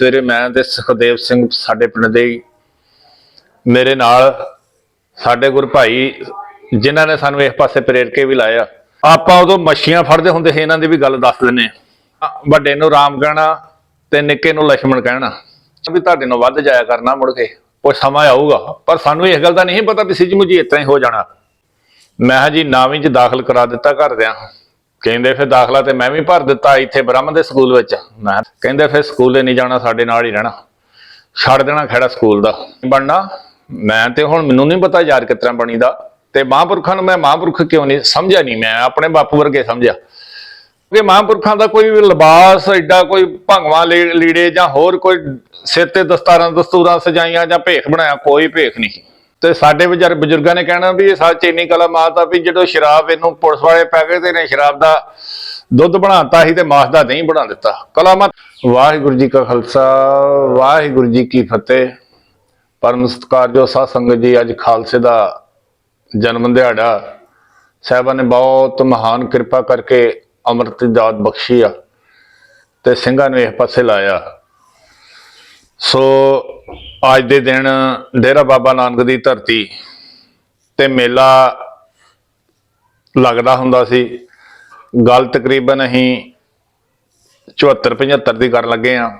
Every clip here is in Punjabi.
ਸਵੇਰੇ ਮੈਂ ਤੇ ਸੁਖਦੇਵ ਸਿੰਘ ਸਾਡੇ ਪਿੰਡ ਦੇ ਮੇਰੇ ਨਾਲ ਸਾਡੇ ਗੁਰ ਭਾਈ ਜਿਨ੍ਹਾਂ ਨੇ ਸਾਨੂੰ ਇਸ ਪਾਸੇ ਪ੍ਰੇਰ ਕੇ ਵੀ ਲਾਇਆ। ਆਪਾਂ ਉਦੋਂ ਮੱਛੀਆਂ ਫੜਦੇ ਹੁੰਦੇ ਸੀ, ਇਹਨਾਂ ਦੀ ਵੀ ਗੱਲ ਦੱਸ ਦਿੰਨੇ ਵੱਡੇ ਨੂੰ ਰਾਮ ਕਹਿਣਾ ਤੇ ਨਿੱਕੇ ਨੂੰ ਲక్ష్మణ ਕਹਿਣਾ। ਵੀ ਤੁਹਾਡੇ ਨਾਲ ਵੱਧ ਜਾਇਆ ਕਰਨਾ ਮੁੜ ਕੇ, ਉਹ ਸਮਾਂ ਆਊਗਾ। ਪਰ ਸਾਨੂੰ ਇਸ ਗੱਲ ਦਾ ਨਹੀਂ ਪਤਾ ਵੀ ਸਿੱਜ ਮੁਜੀ ਇਤਰਾ ਹੀ ਹੋ ਜਾਣਾ। ਮੈਂ ਹਾਂ ਜੀ, ਨਾਵੀਂ 'ਚ ਦਾਖਲ ਕਰਾ ਦਿੱਤਾ ਘਰਦਿਆਂ ਕਹਿੰਦੇ ਫਿਰ ਦਾਖਲਾ ਤੇ ਮੈਂ ਵੀ ਭਰ ਦਿੱਤਾ ਇੱਥੇ ਬ੍ਰਹਮ ਦੇ ਸਕੂਲ ਵਿੱਚ। ਮੈਂ ਕਹਿੰਦੇ ਫਿਰ ਸਕੂਲੇ ਨਹੀਂ ਜਾਣਾ, ਸਾਡੇ ਨਾਲ ਹੀ ਰਹਿਣਾ। ਛੱਡ ਦੇਣਾ ਖੜਾ ਸਕੂਲ ਦਾ। ਬਣਨਾ। ਮੈਂ ਤੇ ਹੁਣ ਮੈਨੂੰ ਨਹੀਂ ਪਤਾ ਯਾਰ ਕਿਸ ਤਰ੍ਹਾਂ ਬਣੀਦਾ। ਤੇ ਮਹਾਂਪੁਰਖਾਂ ਨੂੰ ਮੈਂ ਮਹਾਂਪੁਰਖ ਕਿਉਂ ਨਹੀਂ? ਸਮਝਿਆ ਨਹੀਂ ਮੈਂ, ਆਪਣੇ ਬਾਪੂ ਵਰਗੇ ਸਮਝਿਆ। ਕਿ ਮਹਾਂਪੁਰਖਾਂ ਦਾ ਕੋਈ ਲਿਬਾਸ, ਐਡਾ ਕੋਈ ਭੰਗਵਾ ਲੀ- ਲੀੜੇ ਜਾਂ ਹੋਰ ਕੋਈ ਸਿਰ ਤੇ ਦਸਤਾਰਾਂ, ਦਸਤੂਰਾਂ ਸਜਾਈਆਂ ਜਾਂ ਭੇਖ ਬਣਾਇਆ, ਕੋਈ ਭੇਖ ਨਹੀਂ। ਤੇ ਸਾਡੇ ਵਿਚਾਰ ਬਜ਼ੁਰਗਾਂ ਨੇ ਕਹਿਣਾ ਵੀ ਇਹ ਸੱਚ ਇੰਨੀ ਕਲਾ ਮਾਤ ਆ ਵੀ ਜਦੋਂ ਸ਼ਰਾਬ ਇਹਨੂੰ ਪੁਲਿਸ ਵਾਲੇ ਪੈ ਗਏ ਤੇ ਇਹਨੇ ਸ਼ਰਾਬ ਦਾ ਦੁੱਧ ਬਣਾਤਾ ਸੀ ਤੇ ਮਾਸ ਦਾ ਦਹੀਂ ਬਣਾ ਦਿੱਤਾ। ਕਲਾਮਤ ਵਾਹਿਗੁਰੂ ਜੀ ਕਾ ਖਾਲਸਾ, ਵਾਹਿਗੁਰੂ ਜੀ ਕੀ ਫਤਿਹ। ਪਰਮ ਸਤਿਕਾਰਯੋਗ ਸਾਧ ਸੰਗਤ ਜੀ, ਅੱਜ ਖਾਲਸੇ ਦਾ ਜਨਮ ਦਿਹਾੜਾ। ਸਾਹਿਬਾਂ ਨੇ ਬਹੁਤ ਮਹਾਨ ਕਿਰਪਾ ਕਰਕੇ ਅੰਮ੍ਰਿਤ ਦੀ ਦਾਤ ਬਖਸ਼ੀ ਆ ਤੇ ਸਿੰਘਾਂ ਨੂੰ ਇਸ ਪਾਸੇ ਲਾਇਆ। ਸੋ ਅੱਜ ਦੇ ਦਿਨ ਡੇਰਾ ਬਾਬਾ ਨਾਨਕ ਦੀ ਧਰਤੀ ਤੇ ਮੇਲਾ ਲੱਗਦਾ ਹੁੰਦਾ ਸੀ। ਗੱਲ ਤਕਰੀਬਨ ਅਸੀਂ 74 75 ਦੀ ਕਰਨ ਲੱਗੇ ਆ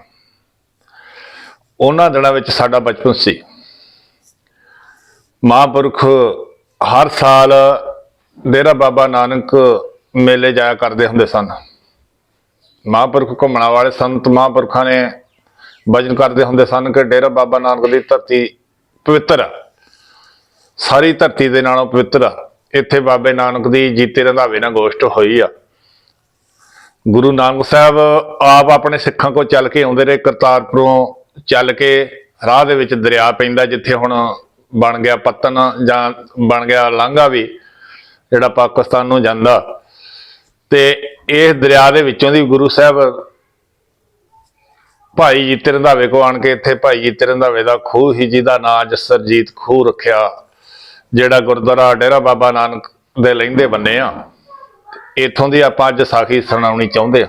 ਉਹਨਾਂ ਦਿਨਾਂ ਵਿੱਚ ਸਾਡਾ ਬਚਪਨ ਸੀ। ਮਹਾਂਪੁਰਖ ਹਰ ਸਾਲ ਡੇਰਾ ਬਾਬਾ ਨਾਨਕ ਮੇਲੇ ਜਾਇਆ ਕਰਦੇ ਹੁੰਦੇ ਸਨ। ਮਹਾਂਪੁਰਖ ਘੁੰਮਣ ਵਾਲੇ ਸੰਤ ਮਹਾਂਪੁਰਖਾਂ ਨੇ ਵਜਨ ਕਰਦੇ ਹੁੰਦੇ ਸਨ ਕਿ ਡੇਰਾ ਬਾਬਾ ਨਾਨਕ ਦੀ ਧਰਤੀ ਪਵਿੱਤਰ ਆ। ਸਾਰੀ ਧਰਤੀ ਦੇ ਨਾਲੋਂ ਪਵਿੱਤਰ ਆ। ਇੱਥੇ ਬਾਬੇ ਨਾਨਕ ਦੀ ਜੀਤੇ ਰੰਧਾਵੇ ਨਾਲ ਗੋਸ਼ਟ ਹੋਈ ਆ। ਗੁਰੂ ਨਾਨਕ ਸਾਹਿਬ ਆਪ ਆਪਣੇ ਸਿੱਖਾਂ ਕੋਲ ਚੱਲ ਕੇ ਆਉਂਦੇ ਰਹੇ, ਕਰਤਾਰਪੁਰੋਂ ਚੱਲ ਕੇ ਰਾਹ ਦੇ ਵਿੱਚ ਦਰਿਆ ਪੈਂਦਾ ਜਿੱਥੇ ਹੁਣ ਬਣ ਗਿਆ ਪਤਨ ਜਾਂ ਬਣ ਗਿਆ ਲਾਂਘਾ ਵੀ, ਜਿਹੜਾ ਪਾਕਿਸਤਾਨ ਨੂੰ ਜਾਂਦਾ। ਤੇ ਇਸ ਦਰਿਆ ਦੇ ਵਿੱਚੋਂ ਦੀ ਗੁਰੂ ਸਾਹਿਬ ਭਾਈ ਜੀਤੇ ਰੰਧਾਵੇ ਕੋ ਆਣ ਕੇ ਇੱਥੇ ਭਾਈ ਜੀਤੇ ਰੰਧਾਵੇ ਦਾ ਖੂਹ ਹੀ ਜਿਹਦਾ ਨਾਂ ਜਸਰਜੀਤ ਖੂਹ ਰੱਖਿਆ। ਜਿਹੜਾ ਗੁਰਦੁਆਰਾ ਡੇਰਾ ਬਾਬਾ ਨਾਨਕ ਦੇ ਲਹਿੰਦੇ ਬੰਨੇ ਆ, ਇੱਥੋਂ ਦੀ ਆਪਾਂ ਅੱਜ ਸਾਖੀ ਸੁਣਾਉਣੀ ਚਾਹੁੰਦੇ ਆ।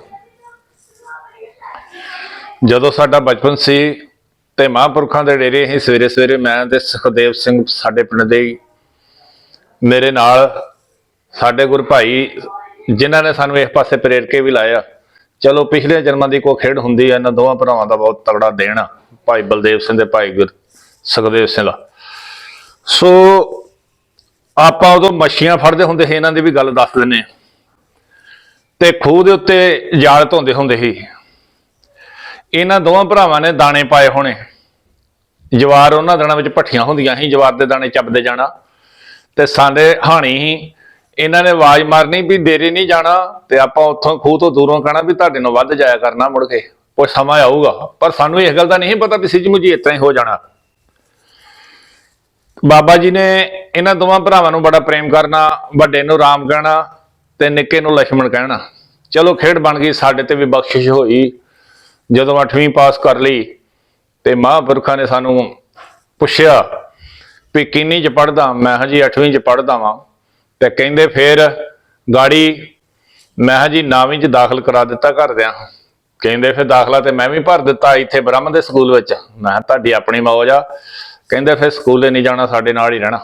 ਜਦੋਂ ਸਾਡਾ ਬਚਪਨ ਸੀ ਤੇ ਮਹਾਂਪੁਰਖਾਂ ਦੇ ਡੇਰੇ ਹੀ ਸਵੇਰੇ ਸਵੇਰੇ ਮੈਂ ਤੇ ਸੁਖਦੇਵ ਸਿੰਘ ਸਾਡੇ ਪਿੰਡ ਦੇ ਮੇਰੇ ਨਾਲ ਸਾਡੇ ਗੁਰ ਭਾਈ, ਜਿਨ੍ਹਾਂ ਨੇ ਸਾਨੂੰ ਇਸ ਪਾਸੇ ਪ੍ਰੇਰ ਕੇ ਵੀ ਲਾਇਆ। ਚਲੋ, ਪਿਛਲੇ ਜਨਮਾਂ ਦੀ ਕੋਈ ਖੇਡ ਹੁੰਦੀ ਹੈ ਇਹਨਾਂ ਦੋਵਾਂ ਭਰਾਵਾਂ ਦਾ ਬਹੁਤ ਤਗੜਾ ਦੇਣ ਭਾਈ ਬਲਦੇਵ ਸਿੰਘ ਦੇ ਭਾਈ ਗੁਰ, ਸੁਖਦੇਵ ਸਿੰਘ ਦਾ। ਸੋ, ਆਪਾਂ ਉਦੋਂ ਮੱਛੀਆਂ ਫੜਦੇ ਹੁੰਦੇ ਸੀ, ਇਹਨਾਂ ਦੀ ਵੀ ਗੱਲ ਦੱਸ ਦਿੰਨੇ ਤੇ ਖੂਹ ਦੇ ਉੱਤੇ ਜਾਲ ਧੋਂਦੇ ਹੁੰਦੇ ਸੀ। ਇਹਨਾਂ ਦੋਵਾਂ ਭਰਾਵਾਂ ਨੇ ਦਾਣੇ ਪਾਏ ਹੋਣੇ। ਜਵਾਰ ਉਹਨਾਂ ਦਿਨਾਂ ਵਿੱਚ ਭੱਠੀਆਂ ਹੁੰਦੀਆਂ ਸੀ, ਜਵਾਰ ਦੇ ਦਾਣੇ ਚੱਬਦੇ ਜਾਣਾ। ਤੇ ਸਾਡੇ ਹਾਣੀ ਇਹਨਾਂ ਨੇ ਆਵਾਜ਼ ਮਾਰਨੀ ਵੀ ਦੇਰੇ ਨਹੀਂ ਜਾਣਾ ਤੇ ਆਪਾਂ ਉੱਥੋਂ ਖੂਹ ਤੋਂ ਦੂਰੋਂ ਕਹਿਣਾ ਵੀ ਤੁਹਾਡੇ ਨਾਲ ਵੱਧ ਜਾਇਆ ਕਰਨਾ ਮੁੜ ਕੇ, ਕੋਈ ਸਮਾਂ ਆਊਗਾ। ਪਰ ਸਾਨੂੰ ਇਹ ਗੱਲ ਦਾ ਨਹੀਂ ਪਤਾ ਵੀ ਸਿੱਜ ਜੀ ਇਤਨਾ ਹੀ ਹੋ ਜਾਣਾ। ਬਾਬਾ ਜੀ ਨੇ ਇਹਨਾਂ ਦੋਵਾਂ ਭਰਾਵਾਂ ਨੂੰ ਬੜਾ ਪ੍ਰੇਮ ਕਰਨਾ, ਵੱਡੇ ਨੂੰ ਰਾਮ ਕਹਿਣਾ ਤੇ ਨਿੱਕੇ ਨੂੰ ਲక్ష్మణ ਕਹਿਣਾ। ਚਲੋ ਖੇਡ ਬਣ ਗਈ, ਸਾਡੇ ਤੇ ਵੀ ਬਖਸ਼ਿਸ਼ ਹੋਈ। ਜਦੋਂ 8ਵੀਂ ਪਾਸ ਕਰ ਲਈ ਤੇ ਮਹਾਂਪੁਰਖਾਂ ਨੇ ਸਾਨੂੰ ਪੁੱਛਿਆ ਵੀ ਕਿੰਨੀ ਚ ਪੜਦਾ ਮੈਂ ਹਾਂ ਜੀ 8ਵੀਂ ਚ ਪੜਦਾ ਵਾਂ। ਤੇ ਕਹਿੰਦੇ ਫਿਰ ਗਾੜੀ, ਮੈਂ ਜੀ 9ਵੀਂ ਚ ਦਾਖਲ ਕਰਾ ਦਿੱਤਾ ਘਰਦਿਆਂ ਕਹਿੰਦੇ ਫਿਰ ਦਾਖਲਾ ਤੇ ਮੈਂ ਵੀ ਭਰ ਦਿੱਤਾ ਇੱਥੇ ਬ੍ਰਹਮ ਦੇ ਸਕੂਲ ਵਿੱਚ। ਮੈਂ ਕਿਹਾ ਤੁਹਾਡੀ ਆਪਣੀ ਮੌਜ ਆ। ਕਹਿੰਦੇ ਫਿਰ ਸਕੂਲੇ ਨਹੀਂ ਜਾਣਾ, ਸਾਡੇ ਨਾਲ ਹੀ ਰਹਿਣਾ।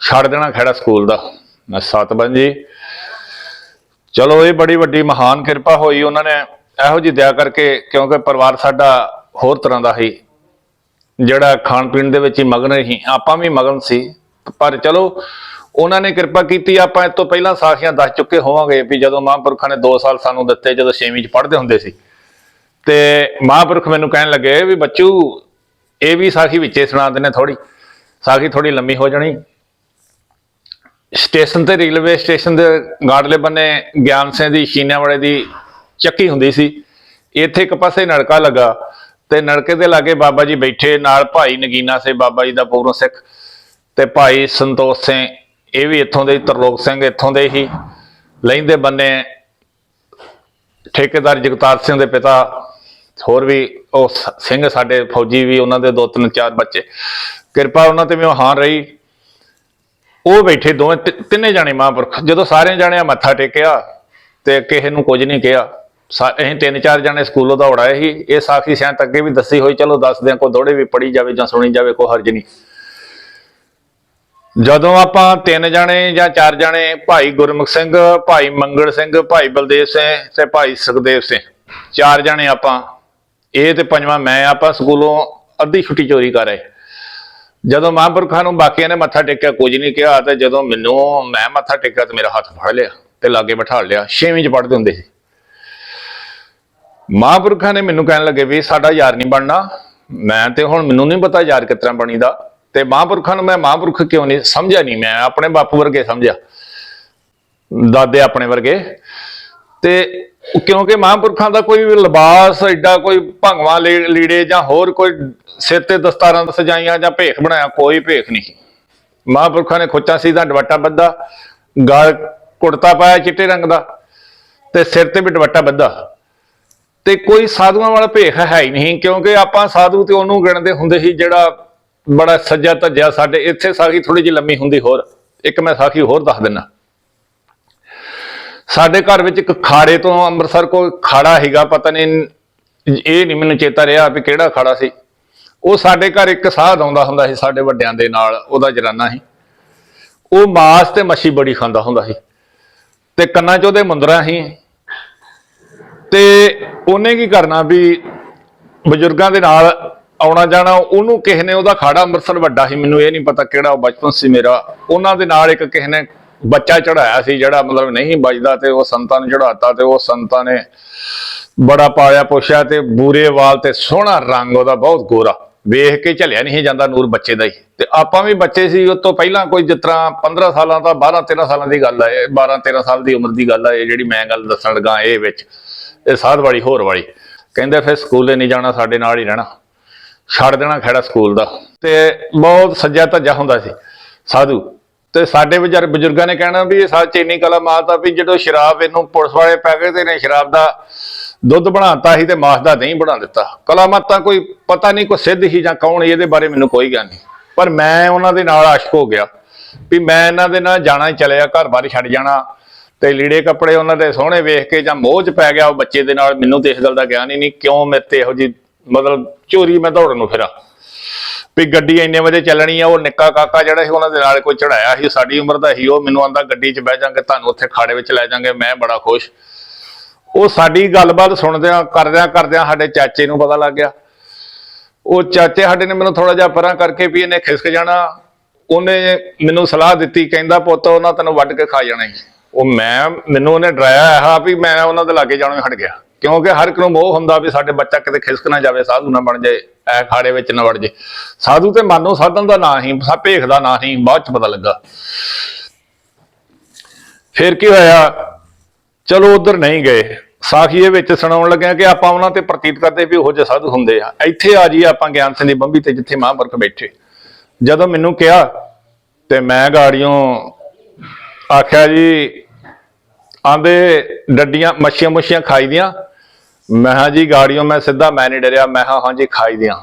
ਛੱਡ ਦੇਣਾ ਖੜਾ ਸਕੂਲ ਦਾ। ਮੈਂ ਸਤਬੰਦ ਜੀ, ਚਲੋ ਇਹ ਬੜੀ ਵੱਡੀ ਮਹਾਨ ਕਿਰਪਾ ਹੋਈ ਉਹਨਾਂ ਨੇ। ਇਹੋ ਜਿਹੀ ਦਇਆ ਕਰਕੇ, ਕਿਉਂਕਿ ਪਰਿਵਾਰ ਸਾਡਾ ਹੋਰ ਤਰ੍ਹਾਂ ਦਾ ਸੀ। ਜਿਹੜਾ ਖਾਣ ਪੀਣ ਦੇ ਵਿੱਚ ਹੀ ਮਗਨ ਰਹੀ ਆਪਾਂ ਵੀ ਮਗਨ ਸੀ। ਪਰ ਚਲੋ ਉਹਨਾਂ ਨੇ ਕਿਰਪਾ ਕੀਤੀ, ਆਪਾਂ ਇਸ ਤੋਂ ਪਹਿਲਾਂ ਸਾਖੀਆਂ ਦੱਸ ਚੁੱਕੇ ਹੋਵਾਂਗੇ ਵੀ ਜਦੋਂ ਮਹਾਂਪੁਰਖਾਂ ਨੇ 2 ਸਾਲ ਸਾਨੂੰ ਦਿੱਤੇ, ਜਦੋਂ 6ਵੀਂ ਚ ਪੜ੍ਹਦੇ ਹੁੰਦੇ ਸੀ। ਤੇ ਮਹਾਂਪੁਰਖ ਮੈਨੂੰ ਕਹਿਣ ਲੱਗੇ ਵੀ ਬੱਚੂ, ਇਹ ਵੀ ਸਾਖੀ ਵਿੱਚੇ ਸੁਣਾ ਦਿੰਨੇ ਥੋੜੀ ਸਾਖੀ ਥੋੜੀ ਲੰਮੀ ਹੋ ਜਾਣੀ। ਸਟੇਸ਼ਨ ਤੇ, ਰੇਲਵੇ ਸਟੇਸ਼ਨ ਦੇ ਗਾੜਲੇ ਬੰਨੇ ਗਿਆਨ ਸਿੰਘ ਦੀ, ਸ਼ੀਨਿਆਂ ਵਾਲੇ ਦੀ ਚੱਕੀ ਹੁੰਦੀ ਸੀ। ਇੱਥੇ ਇੱਕ ਪਾਸੇ ਨਲਕਾ ਲੱਗਾ ਤੇ ਨਲਕੇ ਦੇ ਲਾਗੇ ਬਾਬਾ ਜੀ ਬੈਠੇ, ਨਾਲ ਭਾਈ ਨਗੀਨਾ ਸੇ ਬਾਬਾ ਜੀ ਦਾ ਪੂਰਨ ਸਿੱਖ ਤੇ ਭਾਈ ਸੰਤੋਖ ਸਿੰਘ। ਇਹ ਵੀ ਇੱਥੋਂ ਦੇ ਤਰਲੋਕ ਸਿੰਘ ਇੱਥੋਂ ਦੇ ਹੀ ਲੈਂਦੇ ਬੰਨੇ। ਠੇਕੇਦਾਰ ਜਗਤਾਰ ਸਿੰਘ ਦੇ ਪਿਤਾ, ਹੋਰ ਵੀ ਉਹ ਸਿੰਘ ਸਾਡੇ ਫੌਜੀ ਵੀ ਉਹਨਾਂ ਦੇ ਦੋ ਤਿੰਨ ਚਾਰ ਬੱਚੇ। ਕਿਰਪਾ ਉਹਨਾਂ ਤੇ ਵੀ ਮਹਾਨ ਰਹੀ। ਉਹ ਬੈਠੇ ਦੋਵੇਂ ਤਿੰਨੇ ਜਾਣੇ ਮਹਾਂਪੁਰਖ। ਜਦੋਂ ਸਾਰੇ ਜਾਣਿਆਂ ਮੱਥਾ ਟੇਕਿਆ ਤੇ ਕਿਸੇ ਨੂੰ ਕੁਝ ਨਹੀਂ ਕਿਹਾ। ਸਾ- ਅਸੀਂ ਤਿੰਨ ਚਾਰ ਜਾਣੇ ਸਕੂਲੋਂ ਦੌੜਾਏ ਸੀ। ਇਹ ਸਾਖੀ ਸ਼ਾਇਦ ਅੱਗੇ ਵੀ ਦੱਸੀ ਹੋਈ, ਚਲੋ ਦੱਸਦੇ ਆ ਕੋਈ ਦੋੜੇ ਵੀ ਪੜੀ ਜਾਵੇ ਜਾਂ ਸੁਣੀ ਜਾਵੇ, ਕੋਈ ਹਰਜ ਨਹੀਂ। ਜਦੋਂ ਆਪਾਂ ਤਿੰਨ ਜਣੇ ਜਾਂ ਚਾਰ ਜਣੇ, ਭਾਈ ਗੁਰਮੁਖ ਸਿੰਘ, ਭਾਈ ਮੰਗਲ ਸਿੰਘ, ਭਾਈ ਬਲਦੇਵ ਸਿੰਘ ਤੇ ਭਾਈ ਸੁਖਦੇਵ ਸਿੰਘ, ਚਾਰ ਜਣੇ ਆਪਾਂ। ਇਹ ਤੇ ਪੰਜਵਾਂ ਮੈਂ ਆਪਾਂ ਸਕੂਲੋਂ ਅੱਧੀ ਛੁੱਟੀ ਚੋਰੀ ਕਰ ਆਏ। ਜਦੋਂ ਮਹਾਂਪੁਰਖਾਂ ਨੂੰ ਬਾਕੀਆਂ ਨੇ ਮੱਥਾ ਟੇਕਿਆ, ਕੁਝ ਨਹੀਂ ਕਿਹਾ ਤੇ ਜਦੋਂ ਮੈਨੂੰ ਮੈਂ ਮੱਥਾ ਟੇਕਿਆ ਤੇ ਮੇਰਾ ਹੱਥ ਫੜ ਲਿਆ ਤੇ ਲਾਗੇ ਬਿਠਾ ਲਿਆ, ਛੇਵੀਂ ਚ ਪੜ੍ਹਦੇ ਹੁੰਦੇ ਸੀ। ਮਹਾਂਪੁਰਖਾਂ ਨੇ ਮੈਨੂੰ ਕਹਿਣ ਲੱਗੇ ਵੀ ਸਾਡਾ ਯਾਰ ਨਹੀਂ ਬਣਨਾ। ਮੈਂ ਤੇ ਹੁਣ ਮੈਨੂੰ ਨਹੀਂ ਪਤਾ ਯਾਰ ਕਿਸ ਤਰ੍ਹਾਂ ਬਣੀਦਾ। ਤੇ ਮਹਾਂਪੁਰਖਾਂ ਨੂੰ ਮੈਂ ਮਹਾਂਪੁਰਖ ਕਿਉਂ ਨਹੀਂ ਸਮਝਿਆ ਨਹੀਂ, ਮੈਂ ਆਪਣੇ ਬਾਪੂ ਵਰਗੇ ਸਮਝਿਆ। ਦਾਦੇ ਆਪਣੇ ਵਰਗੇ। ਤੇ ਕਿਉਂਕਿ ਮਹਾਂਪੁਰਖਾਂ ਦਾ ਕੋਈ ਲਿਬਾਸ, ਐਡਾ ਕੋਈ ਭੰਗਵਾ ਲੀੜੇ ਜਾਂ ਹੋਰ ਕੋਈ ਸਿਰ ਤੇ ਦਸਤਾਰਾਂ ਸਜਾਈਆਂ ਜਾਂ ਭੇਖ ਬਣਾਇਆ, ਕੋਈ ਭੇਖ ਨਹੀਂ। ਮਹਾਂਪੁਰਖਾਂ ਨੇ ਖੋਚਾ ਸੀਧਾ ਦੁਪੱਟਾ ਬੱਧਾ, ਗਲ ਕੁੜਤਾ ਪਾਇਆ ਚਿੱਟੇ ਰੰਗ ਦਾ ਤੇ ਸਿਰ ਤੇ ਵੀ ਦੁਪੱਟਾ ਬੱਧਾ। ਤੇ ਕੋਈ ਸਾਧੂਆਂ ਵਾਲਾ ਭੇਖ ਹੈ ਹੀ ਨਹੀਂ, ਕਿਉਂਕਿ ਆਪਾਂ ਸਾਧੂ ਤੇ ਉਹਨੂੰ ਗਿਣਦੇ ਹੁੰਦੇ ਸੀ ਜਿਹੜਾ ਬੜਾ ਸੱਜਾ ਧੱਜਿਆ ਸਾਡੇ, ਇੱਥੇ ਸਾਖੀ ਥੋੜੀ ਜਿਹੀ ਲੰਮੀ ਹੁੰਦੀ ਹੋਰ। ਇੱਕ ਮੈਂ ਸਾਖੀ ਹੋਰ ਦੱਸ ਦਿੰਨਾ। ਸਾਡੇ ਘਰ ਵਿੱਚ ਇੱਕ ਖਾੜੇ ਤੋਂ ਅੰਮ੍ਰਿਤਸਰ ਕੋਲ ਖਾੜਾ ਹੈਗਾ ਪਤਾ ਨਹੀਂ, ਇਹ ਨਹੀਂ ਮੈਨੂੰ ਚੇਤਾ ਰਿਹਾ ਵੀ ਕਿਹੜਾ ਖਾੜਾ ਸੀ। ਉਹ ਸਾਡੇ ਘਰ ਇੱਕ ਸਾਧ ਆਉਂਦਾ ਹੁੰਦਾ ਸੀ ਸਾਡੇ ਵੱਡਿਆਂ ਦੇ ਨਾਲ, ਉਹਦਾ ਜਰਾਨਾ ਸੀ। ਉਹ ਮਾਸ ਤੇ ਮੱਛੀ ਬੜੀ ਖਾਂਦਾ ਹੁੰਦਾ ਸੀ। ਤੇ ਕੰਨਾਂ 'ਚ ਉਹਦੇ ਮੁੰਦਰਾਂ ਸੀ। ਤੇ ਉਹਨੇ ਕੀ ਕਰਨਾ ਵੀ ਬਜ਼ੁਰਗਾਂ ਦੇ ਨਾਲ ਆਉਣਾ ਜਾਣਾ, ਉਹਨੂੰ ਕਿਸੇ ਨੇ ਉਹਦਾ ਖਾੜਾ ਅੰਮ੍ਰਿਤਸਰ ਵੱਡਾ ਸੀ, ਮੈਨੂੰ ਇਹ ਨਹੀਂ ਪਤਾ ਕਿਹੜਾ ਉਹ ਬਚਪਨ ਸੀ ਮੇਰਾ। ਉਹਨਾਂ ਦੇ ਨਾਲ ਇੱਕ ਕਿਸੇ ਨੇ ਬੱਚਾ ਚੜਾਇਆ ਸੀ, ਜਿਹੜਾ ਮਤਲਬ ਨਹੀਂ ਵੱਜਦਾ ਤੇ ਉਹ ਸੰਤਾਂ ਨੂੰ ਚੜਾਤਾ ਤੇ ਉਹ ਸੰਤਾਂ ਨੇ ਬੜਾ ਪਾਲਿਆ ਪੋਸ਼ਿਆ ਤੇ ਬੂਰੇ ਵਾਲ ਤੇ ਸੋਹਣਾ ਰੰਗ ਉਹਦਾ ਬਹੁਤ ਗੋਰਾ। ਵੇਖ ਕੇ ਝਲਿਆ ਨਹੀਂ ਜਾਂਦਾ ਨੂਰ ਬੱਚੇ ਦਾ ਹੀ। ਤੇ ਆਪਾਂ ਵੀ ਬੱਚੇ ਸੀ, ਉਸ ਤੋਂ ਪਹਿਲਾਂ ਕੋਈ ਜਿਸ ਤਰ੍ਹਾਂ 15 ਸਾਲਾਂ ਦਾ 12 13 ਸਾਲਾਂ ਦੀ ਗੱਲ ਹੈ 12 13 ਸਾਲ ਦੀ ਉਮਰ ਦੀ ਗੱਲ ਹੈ ਇਹ ਜਿਹੜੀ ਮੈਂ ਗੱਲ ਦੱਸਣ ਲੱਗਾ ਇਹ ਵਿੱਚ, ਇਹ ਸਾਧ ਵਾਲੀ, ਹੋਰ ਵਾਲੀ। ਕਹਿੰਦੇ ਫਿਰ ਸਕੂਲੇ ਨਹੀਂ ਜਾਣਾ, ਸਾਡੇ ਨਾਲ ਹੀ ਰਹਿਣਾ। ਛੱਡ ਦੇਣਾ ਖੜਾ ਸਕੂਲ ਦਾ। ਤੇ ਬਹੁਤ ਸੱਜਾ ਧੱਜਾ ਹੁੰਦਾ ਸੀ, ਸਾਧੂ। ਤੇ ਸਾਡੇ ਵਿਚਾਰ ਬਜ਼ੁਰਗਾਂ ਨੇ ਕਹਿਣਾ ਵੀ ਇਹ ਸੱਚ ਇੰਨੀ ਕਲਾ ਮਾਤਾ ਵੀ ਜਦੋਂ ਸ਼ਰਾਬ ਇਹਨੂੰ ਪੁਲਿਸ ਵਾਲੇ ਪੈ ਗਏ ਤੇ ਨੇ ਸ਼ਰਾਬ ਦਾ ਦੁੱਧ ਬਣਾਤਾ ਸੀ ਤੇ ਮਾਸ ਦਾ ਦਹੀਂ ਬਣਾ ਦਿੱਤਾ। ਕਲਾਮਤ ਤਾਂ ਕੋਈ ਪਤਾ ਨਹੀਂ ਕੋਈ ਸਿੱਧ ਹੀ ਜਾਂ ਕੌਣ ਇਹਦੇ ਬਾਰੇ ਮੈਨੂੰ ਕੋਈ ਗਿਆਨ ਨਹੀਂ। ਪਰ ਮੈਂ ਉਹਨਾਂ ਦੇ ਨਾਲ ਆਸ਼ਕ ਹੋ ਗਿਆ ਵੀ ਮੈਂ ਇਹਨਾਂ ਦੇ ਨਾਲ ਜਾਣਾ ਹੀ ਚਲਿਆ, ਘਰ ਬਾਰ ਛੱਡ ਜਾਣਾ। ਤੇ ਲੀੜੇ ਕੱਪੜੇ ਉਹਨਾਂ ਦੇ ਸੋਹਣੇ ਵੇਖ ਕੇ ਜਾਂ ਮੋਹ ਚ ਪੈ ਗਿਆ, ਉਹ ਬੱਚੇ ਦੇ ਨਾਲ ਮੈਨੂੰ ਤੇ ਇਸ ਗੱਲ ਦਾ ਗਿਆਨ ਹੀ ਨਹੀਂ, ਕਿਉਂ ਮੇਰੇ ਤੇ ਇਹੋ ਜੀ ਮਤਲਬ ਚੋਰੀ ਮੈਂ ਦੌੜਨ ਨੂੰ ਫਿਰਾਂ। ਵੀ ਗੱਡੀ ਇੰਨੇ ਵਜੇ ਚੱਲਣੀ ਆ, ਉਹ ਨਿੱਕਾ ਕਾਕਾ ਜਿਹੜਾ ਸੀ, ਉਹਨਾਂ ਦੇ ਨਾਲ ਕੋਈ ਚੜਾਇਆ ਸੀ, ਸਾਡੀ ਉਮਰ ਦਾ ਸੀ, ਉਹ ਮੈਨੂੰ ਆਂਦਾ, ਗੱਡੀ 'ਚ ਬਹਿ ਜਾਾਂਗੇ, ਤੁਹਾਨੂੰ ਉੱਥੇ ਖਾੜੇ ਵਿੱਚ ਲੈ ਜਾਾਂਗੇ, ਮੈਂ ਬੜਾ ਖੁਸ਼। ਉਹ ਸਾਡੀ ਗੱਲਬਾਤ ਸੁਣਦਿਆਂ, ਕਰਦਿਆਂ ਕਰਦਿਆਂ ਸਾਡੇ ਚਾਚੇ ਨੂੰ ਪਤਾ ਲੱਗ ਗਿਆ। ਉਹ ਚਾਚੇ ਸਾਡੇ ਨੇ ਮੈਨੂੰ ਥੋੜਾ ਜਿਹਾ ਪਰਾਂ ਕਰਕੇ ਵੀ ਇਹਨੇ ਖਿਸਕ ਜਾਣਾ। ਉਹਨੇ ਮੈਨੂੰ ਸਲਾਹ ਦਿੱਤੀ, ਕਹਿੰਦਾ, ਪੁੱਤ, ਉਹਨਾਂ ਤੈਨੂੰ ਵੱਢ ਕੇ ਖਾ ਜਾਣਾ ਈ। ਉਹ ਮੈਂ, ਮੈਨੂੰ ਉਹਨੇ ਡਰਾਇਆ ਆ ਵੀ ਮੈਂ ਉਹਨਾਂ ਦੇ ਲਾਗੇ ਜਾਣੋਂ ਹਟ ਗਿਆ। ਕਿਉਂਕਿ ਹਰ ਇੱਕ ਨੂੰ ਮੋਹ ਹੁੰਦਾ ਵੀ ਸਾਡੇ ਬੱਚਾ ਕਿਤੇ ਖਿਸਕ ਨਾ ਜਾਵੇ, ਸਾਧੂ ਨਾ ਬਣ ਜਾਏ, ਐ ਖਾੜੇ ਵਿੱਚ ਨਾ ਵੜ ਜੇ ਸਾਧੂ ਤੇ ਮਾਨੋ ਸਾਧਨ ਦਾ ਨਾਂ ਹੀ ਭੇਖ ਦਾ ਨਾਂ ਹੀ, ਬਾਅਦ ਚ ਪਤਾ ਲੱਗਾ। ਫਿਰ ਕੀ ਹੋਇਆ? ਚਲੋ ਉਧਰ ਨਹੀਂ ਗਏ। ਸਾਖੀਏ ਵਿੱਚ ਸੁਣਾਉਣ ਲੱਗਿਆ ਕਿ ਆਪਾਂ ਉਹਨਾਂ ਤੇ ਪ੍ਰਤੀਤ ਕਰਦੇ ਵੀ ਉਹ ਜਿਹੇ ਸਾਧੂ ਹੁੰਦੇ ਆ। ਇੱਥੇ ਆ ਜੀ ਆਪਾਂ ਗਿਆਨ ਸਿੰਘ ਦੀ ਬੰਬੀ ਤੇ ਜਿੱਥੇ ਮਹਾਂਪੁਰਖ ਬੈਠੇ। ਜਦੋਂ ਮੈਨੂੰ ਕਿਹਾ ਤੇ ਮੈਂ ਗਾੜੀਆਂ ਆਖਿਆ ਜੀ, ਆਂਦੇ ਡੱਡੀਆਂ ਮੱਛੀਆਂ ਮੁੱਛੀਆਂ ਖਾਈ ਦੀਆਂ। ਮੈਂ ਹਾਂ ਜੀ ਗਾੜੀਆਂ ਮੈਂ ਸਿੱਧਾ, ਮੈਂ ਨਹੀਂ ਡਰਿਆ। ਮੈਂ ਹਾਂ ਹਾਂ ਜੀ, ਖਾਈ ਦਿਆਂ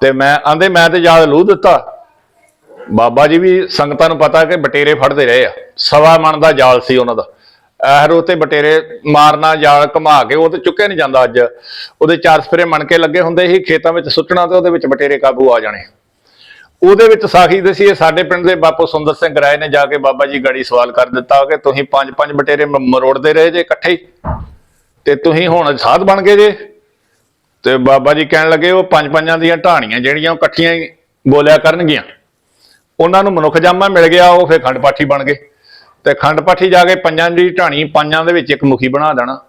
ਤੇ ਮੈਂ ਆਂਦੇ, ਮੈਂ ਤੇ ਯਾਦ ਲੂ ਦਿੱਤਾ। ਬਾਬਾ ਜੀ ਵੀ ਸੰਗਤਾਂ ਨੂੰ ਪਤਾ ਕਿ ਬਟੇਰੇ ਫੜਦੇ ਰਹੇ ਆ। ਸਵਾ ਮਣ ਦਾ ਜਾਲ ਸੀ ਉਹਨਾਂ ਦਾ। ਐਰੋ ਤੇ ਬਟੇਰੇ ਮਾਰਨਾ, ਜਾਲ ਘੁਮਾ ਕੇ, ਉਹ ਤੇ ਚੁੱਕਿਆ ਨਹੀਂ ਜਾਂਦਾ ਅੱਜ। ਉਹਦੇ ਚਾਰ ਸਪਰੇ ਮਣਕੇ ਲੱਗੇ ਹੁੰਦੇ ਸੀ, ਖੇਤਾਂ ਵਿੱਚ ਸੁੱਟਣਾ ਤੇ ਉਹਦੇ ਵਿੱਚ ਬਟੇਰੇ ਕਾਬੂ ਆ ਜਾਣੇ। ਉਹਦੇ ਵਿੱਚ ਸਾਖੀ ਦੇ ਸੀ, ਇਹ ਸਾਡੇ ਪਿੰਡ ਦੇ ਬਾਪੂ ਸੁੰਦਰ ਸਿੰਘ ਰਾਏ ਨੇ ਜਾ ਕੇ ਬਾਬਾ ਜੀ ਗੜੀ ਸਵਾਲ ਕਰ ਦਿੱਤਾ ਕਿ ਤੁਸੀਂ ਪੰਜ ਪੰਜ ਬਟੇਰੇ ਮਰੋੜਦੇ ਰਹੇ ਜੇ ਇਕੱਠੇ ਹੀ? ਤੇ ਤੁਸੀਂ ਹੁਣ ਸਾਧ ਬਣ ਗਏ ਜੇ। ਤੇ ਬਾਬਾ ਜੀ ਕਹਿਣ ਲੱਗੇ, ਉਹ ਪੰਜ ਪੰਜਾਂ ਦੀਆਂ ਢਾਣੀਆਂ ਜਿਹੜੀਆਂ ਉਹ ਇਕੱਠੀਆਂ ਹੀ ਬੋਲਿਆ ਕਰਨਗੀਆਂ। ਉਹਨਾਂ ਨੂੰ ਮਨੁੱਖ ਜਾਮਾ ਮਿਲ ਗਿਆ, ਉਹ ਫਿਰ ਖੰਡ ਪਾਠੀ ਬਣ ਗਏ। ਤੇ ਖੰਡ ਪਾਠੀ ਜਾ ਕੇ ਪੰਜਾਂ ਦੀ ਢਾਣੀ ਪੰਜਾਂ ਦੇ ਵਿੱਚ ਇੱਕ ਮੁਖੀ ਬਣਾ ਦੇਣਾ।